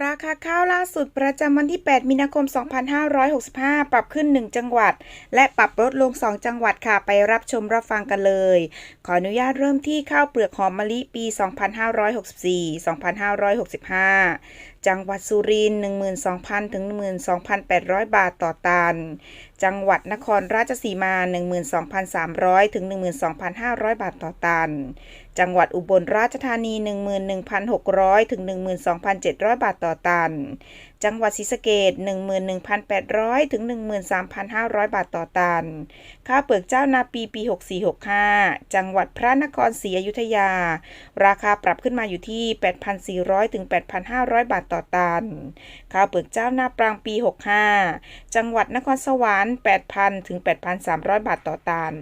ราคาข้าวล่าสุดประจำวันที่ 8 มีนาคม 2565 ปรับขึ้น 1 จังหวัด และปรับลดลง 2 จังหวัดค่ะ ไปรับชมรับฟังกันเลย ขออนุญาตเริ่มที่ข้าวเปลือกหอมมะลิปี 2564 2565 จังหวัดสุรินทร์12,000 ถึง 12,800 บาทต่อตัน จังหวัดนครราชสีมา 12,300 ถึง 12,500 บาทต่อตัน จังหวัดอุบลราชธานี 11,600 ถึง 12,700 บาทต่อตัน จังหวัดศรีสะเกษ11,800 ถึง 13,500 บาทต่อตัน ข้าวเปลือกเจ้านาปีปี 6465 จังหวัดพระนครศรีอยุธยา ราคาปรับขึ้นมาอยู่ที่ 8,400 ถึง 8,500 บาทต่อตัน ข้าวเปลือกเจ้านาปรางปี 65 จังหวัดนครสวรรค์ 8,000 ถึง 8,300 บาทต่อตัน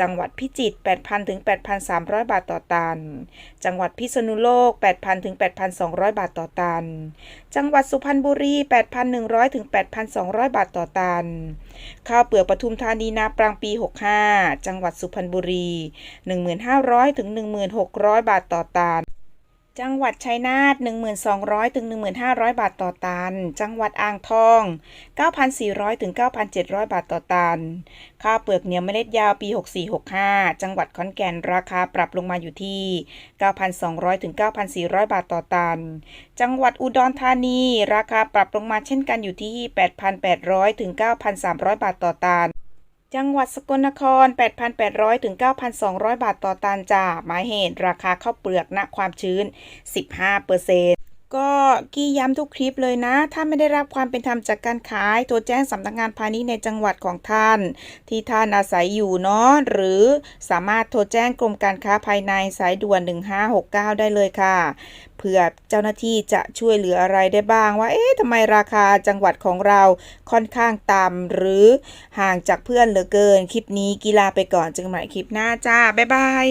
จังหวัดพิจิตร 8,000 ถึง 8,300 บาทต่อตัน จังหวัดพิษณุโลก 8,000 ถึง 8,200 บาทต่อตัน จังหวัดสุพรรณบุรี 8,100 ถึง 8,200 บาทต่อตัน ข้าวเปลือกปทุมธานีนาปรังปี 65 จังหวัดสุพรรณบุรี 1,500 ถึง 1,600 บาทต่อตัน จังหวัดชัยนาท1,200 ถึง 1,500 บาทต่อตัน จังหวัดอ่างทอง 9,400 ถึง 9,700 บาทต่อตัน ข้าวเปลือกเหนียวเมล็ดยาวปี 6465 จังหวัดขอนแก่นราคาปรับลงมาอยู่ที่ 9,200 ถึง 9,400 บาทต่อตัน จังหวัดอุดรธานี ราคาปรับลงมาเช่นกันอยู่ที่ 8,800 ถึง 9,300 บาทต่อตัน จังหวัดสกลนคร 8,800 ถึง 9,200 บาทต่อตันจ้าหมายเหตุ ราคาข้าวเปลือกณความชื้น 15%ก็กี้ย้ำทุกคลิปเลยนะ ถ้าไม่ได้รับความเป็นธรรมจากการขายโทรแจ้งสำนักงานพาณิชย์ในจังหวัดของท่าน ที่ท่านอาศัยอยู่เนาะหรือสามารถโทรแจ้งกรมการค้าภายในสายด่วน 1569 ได้เลยค่ะ เพื่อเจ้าหน้าที่จะช่วยเหลืออะไรได้บ้าง ว่า เอ๊ะทำไมราคาจังหวัดของเราค่อนข้างต่ำหรือห่างจากเพื่อนเหลือเกิน คลิปนี้กีฬาไปก่อนจึงใหม่คลิปหน้าจ้า บ๊ายบาย